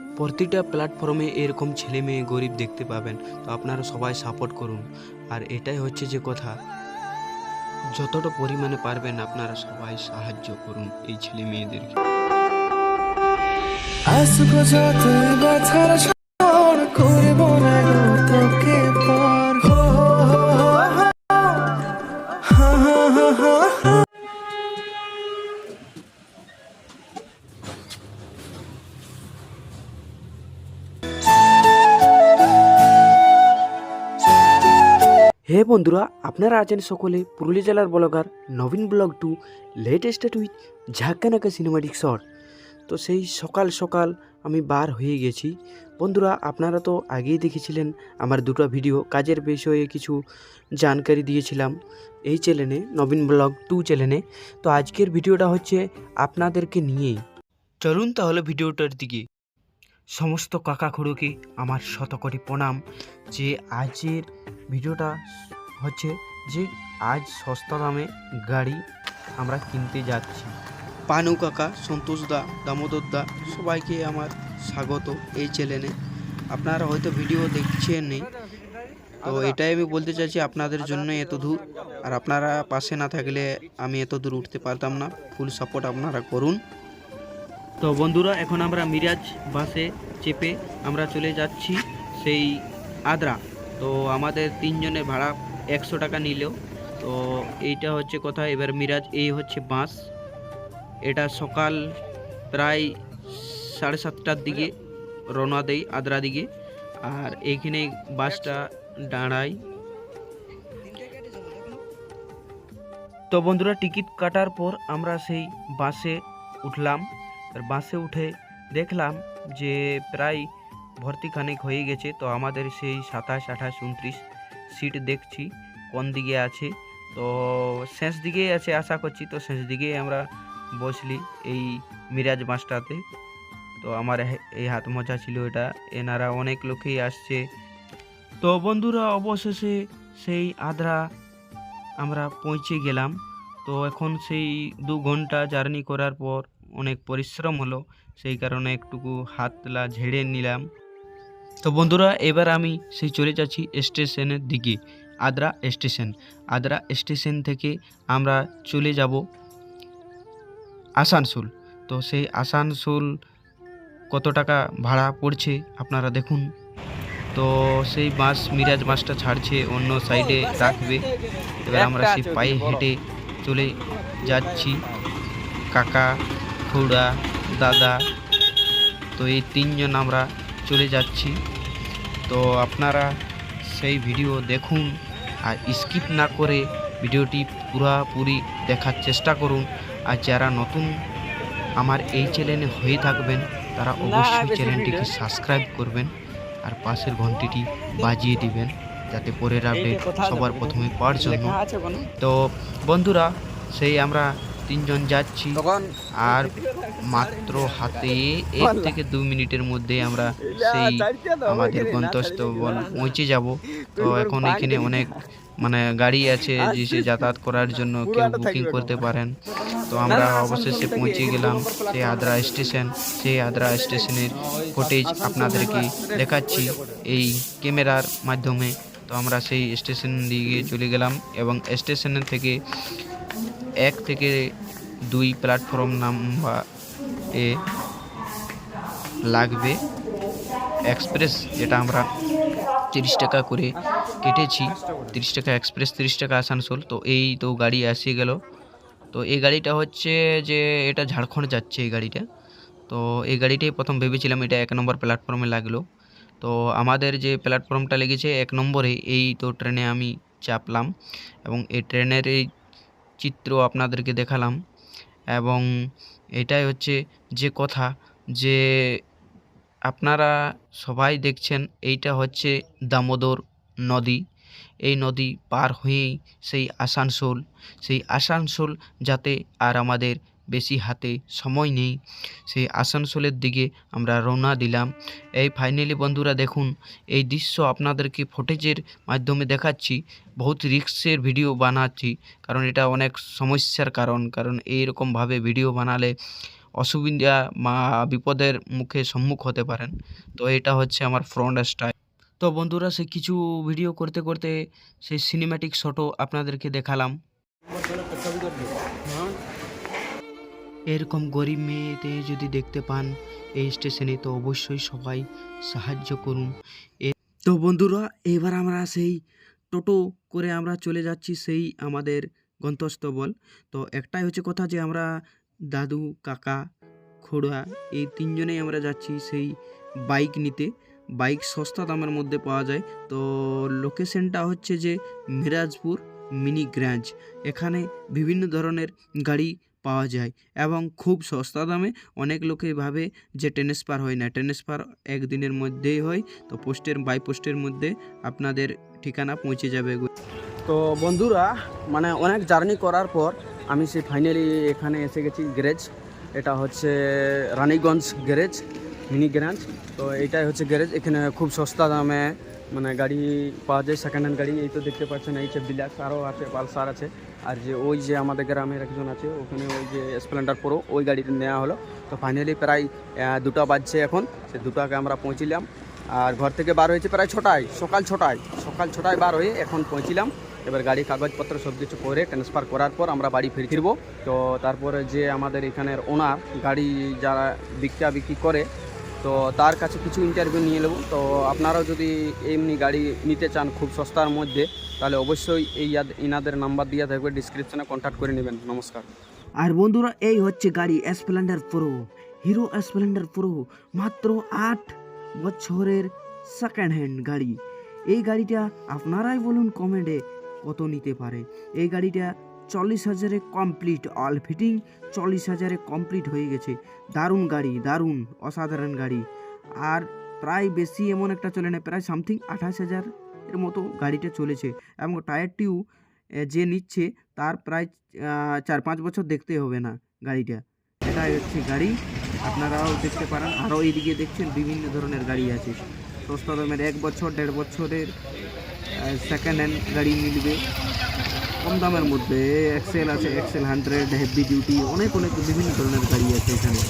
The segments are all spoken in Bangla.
প্রতিটা প্ল্যাটফর্মে এরকম ছেলে মেয়ে গরিব দেখতে পাবেন। তো আপনারা সবাই সাপোর্ট করুন। আর এটাই হচ্ছে যে কথা, যতটা পরিমাণে পারবেন আপনারা সবাই সাহায্য করুন এই ছেলে মেয়েদেরকে। বন্ধুরা, আপনারা আছেন সকলে পুরুলিয়া জেলার blogger Nabin blog to latest with Jhakanaka cinematic shot তো সেই সকাল সকাল আমি বার হয়ে গেছি। বন্ধুরা, আপনারা তো আগেই দেখেছিলেন আমার দুটো ভিডিও, কাজের বিষয়ে কিছু জানকারি দিয়েছিলাম এই চ্যানেলে নবীন ব্লগ টু চ্যানেলে তো আজকের ভিডিওটা হচ্ছে আপনাদেরকে নিয়েই। চলুন তাহলে ভিডিওটার দিকে। সমস্ত কাকা খুড়োকে আমার শতকোটি প্রণাম যে আজের ভিডিওটা হচ্ছে যে আজ সস্তা দামে গাড়ি আমরা কিনতে যাচ্ছি। পানু কাকা সন্তোষ দা দামোদর দা সবাইকে আমার স্বাগত এই চ্যানেলে আপনারা হয়তো ভিডিও দেখছেন নেই তো এটাই আমি বলতে চাইছি আপনাদের জন্য এত দূর আর আপনারা পাশে না থাকলে আমি এত দূর উঠতে পারতাম না। ফুল সাপোর্ট আপনারা করুন। তো বন্ধুরা এখন আমরা মিরাজ বাসে চেপে আমরা চলে যাচ্ছি সেই আদ্রা। তো আমাদের তিনজনের ভাড়া একশো টাকা নিলেও। তো এইটা হচ্ছে কথা, এবার মিরাজ, এই হচ্ছে বাস। এটা সকাল প্রায় সাড়ে সাতটার দিকে রওনা দেই আদ্রা দিকে। আর এইখানে বাসটা দাঁড়ায়। তো বন্ধুরা, টিকিট কাটার পর আমরা সেই বাসে উঠলাম। আর বাসে উঠে দেখলাম যে প্রায় ভর্তি খানিক হয়ে গেছে। তো আমাদের সেই সাতাশ, আঠাশ, উনত্রিশ সিট দেখছি, কোন দিকে আছে। তো শেষ দিকেই আছে আশা করছি, তো শেষ দিকেই আমরা বসলি এই মিরাজ বাসটাতে তো আমার এই হাত মোজা ছিল এটা, এনারা অনেক লোকেই আসছে। তো বন্ধুরা, অবশেষে সেই আদ্রা আমরা পৌঁছে গেলাম। তো এখন সেই দু ঘণ্টা জার্নি করার পর অনেক পরিশ্রম হলো, সেই কারণে একটুকু হাতলা ঝেড়ে নিলাম। তো বন্ধুরা, এবার আমি সেই চলে যাচ্ছি স্টেশনের দিকে, আদ্রা স্টেশন। আদ্রা স্টেশন থেকে আমরা চলে যাব আসানসোল। তো সেই আসানসোল কত টাকা ভাড়া পড়ছে আপনারা দেখুন। তো সেই বাস, মিরাজ বাসটা ছাড়ছে, অন্য সাইডে রাখবে। এবার আমরা সেই পায়ে হেঁটে চলে যাচ্ছি। কাকা, খুড়া, দাদা, তো এই তিনজন আমরা চলে যাচ্ছি। তো আপনারা সেই ভিডিও দেখুন আর স্কিপ না করে ভিডিওটি পুরাপুরি দেখার চেষ্টা করুন। আর যারা নতুন আমার এই চ্যানেলে হয়ে থাকবেন তারা অবশ্যই চ্যানেলটিকে সাবস্ক্রাইব করবেন আর পাশের ঘন্টিটি বাজিয়ে দিবেন যাতে পরের আপডেট সবার প্রথমে পাওয়ার জন্য। তো বন্ধুরা সেই আমরা তিনজন যাচ্ছি। আর মাত্র হাতে এক থেকে দু মিনিটের মধ্যে আমরা সেই আমাদের গন্তব্যস্থল পৌঁছে যাব। তো এখন এখানে অনেক মানে গাড়ি আছে যে সে যাতায়াত করার জন্য কেউ বুকিং করতে পারেন। তো আমরা অবশেষে পৌঁছে গেলাম সেই আদ্রা স্টেশন সেই আদ্রা স্টেশনের ফুটেজ আপনাদেরকে দেখাচ্ছি এই ক্যামেরার মাধ্যমে। তো আমরা সেই স্টেশন দিয়ে চলে গেলাম এবং স্টেশনের থেকে এক থেকে দুই প্ল্যাটফর্ম নাম্বার এ লাগবে। এক্সপ্রেস যেটা আমরা তিরিশ টাকা করে কেটেছি। তিরিশ টাকা এক্সপ্রেস তিরিশ টাকা আসানসোল তো এই তো গাড়ি এসে গেল। তো এই গাড়িটা হচ্ছে যে এটা ঝাড়খণ্ড যাচ্ছে এই গাড়িটা। তো এই গাড়িটাই প্রথম ভেবেছিলাম এটা এক নম্বর প্ল্যাটফর্মে লাগল। তো আমাদের যে প্ল্যাটফর্মটা লেগেছে এক নম্বরে, এই তো ট্রেনে আমি চাপলাম এবং এই ট্রেনের এই চিত্র আপনাদেরকে দেখালাম এবং এটাই হচ্ছে যে কথা যে আপনারা সবাই দেখছেন এইটা হচ্ছে দামোদর নদী। এই নদী পার হয়েই সেই আসানসোল সেই আসানসোল যাতে আর আমাদের বেশি হাতে সময় নেই। সেই আসানসোলের দিকে আমরা রওনা দিলাম। এই ফাইনালি বন্ধুরা দেখুন, এই দৃশ্য আপনাদেরকে ফুটেজের মাধ্যমে দেখাচ্ছি। বহুত রিক্সের ভিডিও বানাচ্ছি, কারণ এটা অনেক সমস্যার কারণ। কারণ এইরকমভাবে ভিডিও বানালে অসুবিধা বা বিপদের মুখে সম্মুখ হতে পারেন। তো এটা হচ্ছে আমার ফ্রন্ট স্টাইল তো বন্ধুরা, সে কিছু ভিডিও করতে করতে সেই সিনেম্যাটিক শটও আপনাদেরকে দেখালাম। এরকম গরিব মেয়েতে যদি দেখতে পান এই স্টেশনে, তো অবশ্যই সবাই সাহায্য করুন। তো বন্ধুরা, এবার আমরা সেই টোটো করে আমরা চলে যাচ্ছি সেই আমাদের গন্তব্যস্থল। তো একটাই হচ্ছে কথা যে আমরা দাদু, কাকা, খোড়া এই তিনজনেই আমরা যাচ্ছি সেই বাইক নিতে। বাইক সস্তা দামের মধ্যে পাওয়া যায়। তো লোকেশনটা হচ্ছে যে মিরাজপুর মিনি গ্র্যাঞ্জ। এখানে বিভিন্ন ধরনের গাড়ি পাওয়া যায় এবং খুব সস্তা দামে অনেক লোকে ভাবে যে ট্রান্সফার হয় না। ট্রান্সফার একদিনের মধ্যেই হয়, তো পোস্টের বাই পোস্টের মধ্যে আপনাদের ঠিকানা পৌঁছে যাবে তো বন্ধুরা মানে অনেক জার্নি করার পর আমি সেই ফাইনালি এখানে এসে গেছি গ্যারেজ এটা হচ্ছে রানীগঞ্জ গ্যারেজ মিনি গ্যারেজ তো এইটাই হচ্ছে গ্যারেজ এখানে খুব সস্তা দামে মানে গাড়ি পাওয়া যায় সেকেন্ড হ্যান্ড গাড়ি, এই তো দেখতে পাচ্ছেন, এই যে বিলাক্স আরও আছে, পালসার আছে। আর যে ওই যে আমাদের গ্রামের একজন আছে, ওখানে ওই যে স্প্লেন্ডার প্রো ওই গাড়িটা নেওয়া হলো। তো ফাইনালি প্রায় দুটো বাজছে এখন, সে দুটাকে আমরা পৌঁছিলাম। আর ঘর থেকে বার হয়েছে প্রায় ছটায়, সকাল ছটায় সকাল ছটায় বার হয়ে এখন পৌঁছিলাম। এবার গাড়ি, কাগজপত্র সব কিছু করে ট্রান্সফার করার পর আমরা বাড়ি ফিরে ফিরবো। তো তারপরে যে আমাদের এখানের ওনার গাড়ি যারা বিক্রা বিক্রি করে তো তার কাছে কিছু ইন্টারভিউ নিয়ে নেব। তো আপনারাও যদি এমনি গাড়ি নিতে চান খুব সস্তার মধ্যে, তাহলে অবশ্যই এই ইনাদের নাম্বার দিয়ে থাকবে ডিসক্রিপশনে কন্ট্যাক্ট করে নেবেন। নমস্কার। আর বন্ধুরা, এই হচ্ছে গাড়ি Splendor Pro Hero Splendor Pro মাত্র আট বছরের সেকেন্ড হ্যান্ড গাড়ি। এই গাড়িটা আপনারাই বলুন কমেন্টে কত নিতে পারে। এই গাড়িটা চল্লিশ হাজারে কমপ্লিট অল ফিটিং চল্লিশ হাজারে কমপ্লিট হয়ে গেছে। দারুণ গাড়ি, দারুণ, অসাধারণ গাড়ি। আর প্রায় বেশি এমন একটা চলে না, প্রায় সামথিং আঠাশ হাজার এর মতো গাড়িটা চলেছে। এবং টায়ারটিও যে নিচ্ছে, তার প্রায় চার পাঁচ বছর দেখতে হবে না গাড়িটা। এটাই হচ্ছে গাড়ি। আপনারাও দেখতে পারেন, আরও এইদিকে দেখছেন, বিভিন্ন ধরনের গাড়ি আছে। সস্তা দামের এক বছর, দেড় বছরের সেকেন্ড হ্যান্ড গাড়ি মিলবে। কম দামের মধ্যে এক্সেল আছে এক্সেল হান্ড্রেড হেভি ডিউটি অনেক অনেক বিভিন্ন ধরনের গাড়ি আছে এখানে।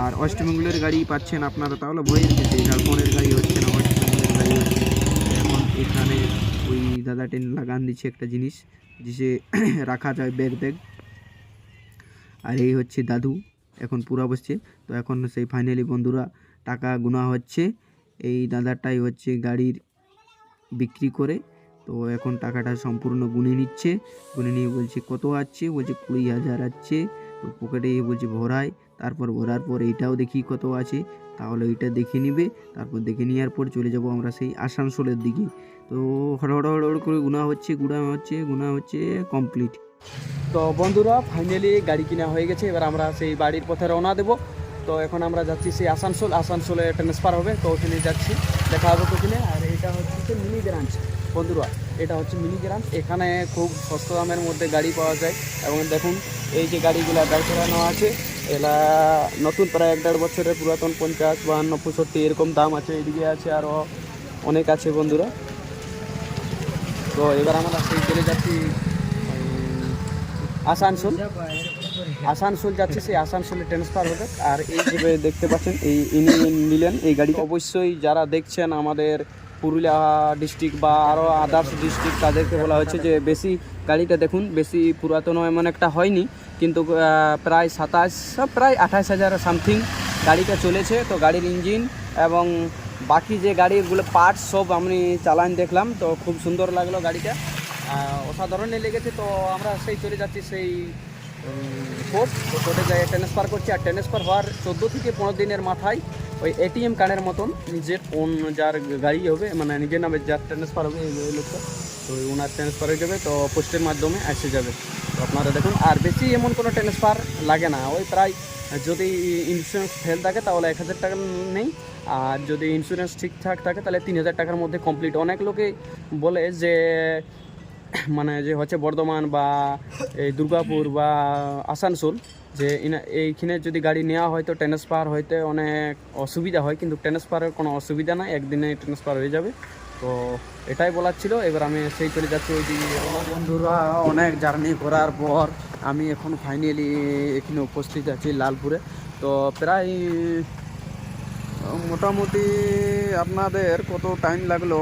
আর ওয়েস্ট বেঙ্গলের গাড়ি পাচ্ছেন আপনারা, তাহলে বইয়ের ক্ষেত্রে ঝাড়খণ্ডের গাড়ি হচ্ছে না ওয়েস্ট বেঙ্গলের গাড়ি হচ্ছে এখন এখানে ওই দাদা টেন লাগান দিচ্ছে একটা জিনিস যে রাখা যায় ব্যাগ ব্যাগ আর এই হচ্ছে দাদু, এখন পুরা বসছে। তো এখন সেই ফাইনালি বন্ধুরা, টাকা গুনা হচ্ছে। এই দাদাটাই হচ্ছে গাড়ির বিক্রি করে। তো এখন টাকাটা সম্পূর্ণ গুনে নিচ্ছে। গুনে নিয়ে বলছে, কত আছে? বলছে, কুড়ি হাজার আছে। তো পকেটে বলছে ভরাই তারপর ভরার পর এইটাও দেখি কত আছে। তাহলে ওইটা দেখে নিবে। তারপর দেখে নেওয়ার পর চলে যাব আমরা সেই আসানসোলের দিকে। তো হড় হড় হড় করে গুণা হচ্ছে গুণা হচ্ছে গুণা হচ্ছে কমপ্লিট। তো বন্ধুরা, ফাইনালি গাড়ি কিনা হয়ে গেছে। এবার আমরা সেই বাড়ির পথে রওনা দেবো। তো এখন আমরা যাচ্ছি সেই আসানসোল। আসানসোলে ট্রান্সফার হবে, তো ওখানে যাচ্ছি। দেখা হবে ওখানে আর এটা হচ্ছে মিনি ব্রাঞ্চ বন্ধুরা, এটা হচ্ছে মিনি ব্রাঞ্চ এখানে খুব সস্তা দামের মধ্যে গাড়ি পাওয়া যায়। এবং দেখুন, এই যে গাড়িগুলো দাঁড় করানো আছে এলা নতুন প্রায় এক দেড় বছরের পুরাতন পঞ্চাশ, বাহান্ন, পঁয়ষট্টি, এরকম দাম আছে। এদিকে আছে আরও অনেক আছে বন্ধুরা। তো এবার আমরা সেই চলে যাচ্ছি আসানসোল। আসানসোল যাচ্ছে, সেই আসানসোলে ট্রান্সফার হবে। আর এই যে দেখতে পাচ্ছেন, এই ইনি নিলেন এই গাড়ি অবশ্যই যারা দেখছেন আমাদের পুরুলিয়া ডিস্ট্রিক্ট বা আরও আদার্স ডিস্ট্রিক্ট তাদেরকে বলা হয়েছে যে বেশি গাড়িটা দেখুন বেশি পুরাতন এমন একটা হয়নি কিন্তু প্রায় সাতাশ প্রায় আঠাশ হাজার সামথিং গাড়িটা চলেছে। তো গাড়ির ইঞ্জিন এবং বাকি যে গাড়িগুলো পার্টস সব আমি চালান দেখলাম তো খুব সুন্দর লাগল গাড়িটা। আহ, অসাধারণই লেগেছে তো আমরা সেই চলে যাচ্ছি সেই কোর্ট কোর্টে যাই ট্রান্সফার করছি। আর ট্রান্সফার হওয়ার চোদ্দ থেকে পনেরো দিনের মাথায় ওই এটিএম কার্ডের মতন নিজের ওন যার গাড়ি হবে মানে নিজের নামে যার ট্রান্সফার হবে, এই লোকটা। তো ওনার ট্রান্সফার হয়ে যাবে, তো পোস্টের মাধ্যমে এসে যাবে। তো আপনারা দেখুন, আর বেশি এমন কোনো ট্রান্সফার লাগে না। ওই প্রায় যদি ইন্স্যুরেন্স ফেল থাকে, তাহলে এক হাজার টাকা নেই। আর যদি ইন্স্যুরেন্স ঠিকঠাক থাকে, তাহলে তিন হাজার টাকার মধ্যে কমপ্লিট অনেক লোকে বলে যে মানে যে হচ্ছে বর্ধমান বা এই দুর্গাপুর বা আসানসোল যে এইখানে যদি গাড়ি নেওয়া হয় তো ট্রান্সফার হইতে অনেক অসুবিধা হয়, কিন্তু ট্রান্সফারের কোনো অসুবিধা নাই, একদিনে ট্রান্সফার হয়ে যাবে। তো এটাই বলার ছিল। এবার আমি সেই চলে যাচ্ছি ওই বন্ধুরা, অনেক জার্নি করার পর আমি এখন ফাইনালি এখানে উপস্থিত আছি লালপুরে। তো প্রায়, মোটামুটি আপনাদের কত টাইম লাগল?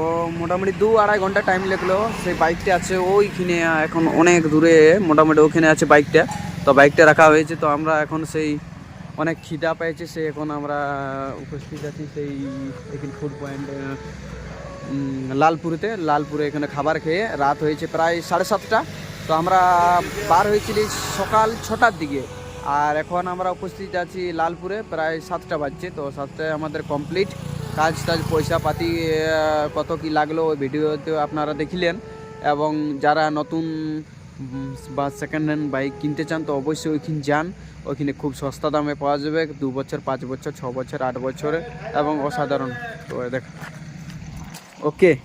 মোটামুটি দু আড়াই ঘণ্টা টাইম লাগল। সেই বাইকটা আছে ওইখানে, এখন অনেক দূরে, মোটামুটি ওখানে আছে বাইকটা তো বাইকটা রাখা হয়েছে, তো আমরা এখন সেই অনেক খিদা পেয়েছে, সে এখন আমরা উপস্থিত আছি সেই ফুড পয়েন্ট লালপুরেতে। লালপুরে এখানে খাবার খেয়ে রাত হয়েছে প্রায় সাড়ে সাতটা। তো আমরা বার হয়েছিলি সকাল ছটার দিকে। আর এখন আমরা উপস্থিত আছি লালপুরে, প্রায় সাতটা বাজছে। তো সাতটায় আমাদের কমপ্লিট কাজ টাজ, পয়সা পাতি কত কি লাগল ওই ভিডিওতে আপনারা দেখিলেন। এবং যারা নতুন বা সেকেন্ড হ্যান্ড বাইক কিনতে চান, তো অবশ্যই ওইখানে যান। ওইখানে খুব সস্তা দামে পাওয়া যাবে, দু বছর, পাঁচ বছর, ছ বছর, আট বছরে, এবং অসাধারণ। তো দেখ। ওকে